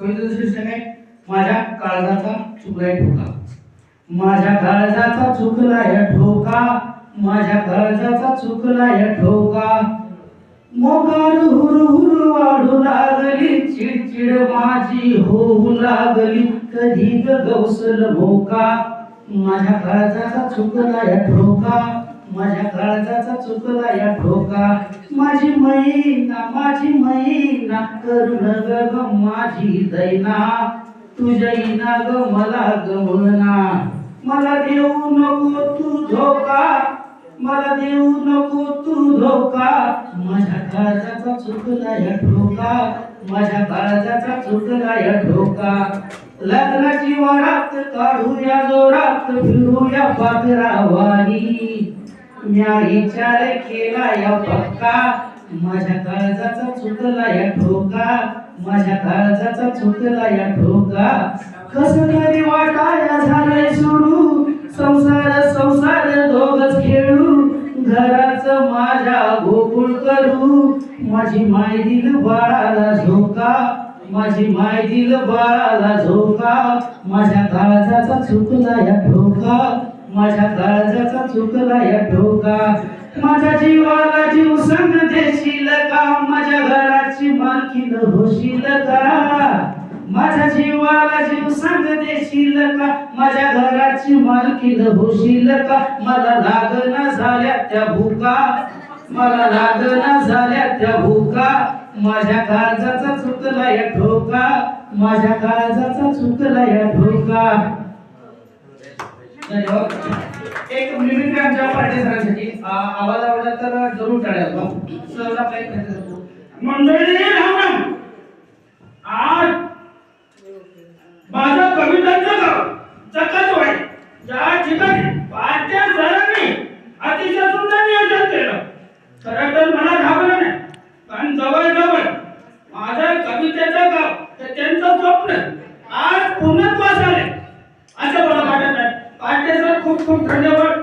कवितेचं शीर्षक आहे माझ्या काळजाचा चुकलाय ठोका. माझ्या काळजाचा चुकलाय ठोका माझ्या काळजाचा चुकलाय ठोका. मोकार हुरु हुरु वाढू लागली चिडचिड माझी होऊ लागली कधी ग गवसल भोका. माझ्या काळजाचा चुकला या ठोका माझ्या काळजाचा चुकला या ठोका. माझी मैना माझी मैना करुण ग ग माझी दैना तुझ्या इना ग मला गमना मला देऊ नको तू धोका मला देऊ नको तू धोका. माझ्या काळजाचा चुकला या ठोका माझ्या काळजाचा चुकला या ठोका. लग्नाची वरात काढूया जोरात फिरूया पाखरावानी म्या विचार केला या पक्का माझ्या काळजाचा चुकला या ठोका माझ्या काळजाचा चुकला या ठोका. कस तरी वाटाया झालाय सोडू संसार संसार दोघच खेळू घराचं माझ्या गोकुळ करू. माझी माय दिल बाळाला झोका माझी माय दिल बाळाला झोका. माझ्या काळजाचा चुकला या ठोका माझ्या काळजाचा चुकला या ठोका. माझ्या जीवाला जीव संग होशील का? माझ्या घराची मालकीन होशील का? माझ्या जीवाला जीव सांग देशील का? माझ्या घराची मालकीन होशील का? मला लागना झाल्या त्या भूका. मला लागना झाल्या त्या भूका. माझ्या काळजाचा चुकला या ठोका. माझ्या काळजाचा चुकला या ठोका. धन्यवाद. एक मिनिट आमच्या पार्टी सरांसाठी आवाज आवडला तर जरूर टाळ्या सहला काही प्रयत्न मंडळी आज माझं कवितांचं गाव चकाच वाईट ज्या ठिकाणी पार्ट्या सरांनी अतिशय सुंदर नियोजन केलं. खरं तर मला घाबरलं नाही. कारण जवळ जवळ माझं कवितेचं गाव हे त्यांचं स्वप्न Hukum.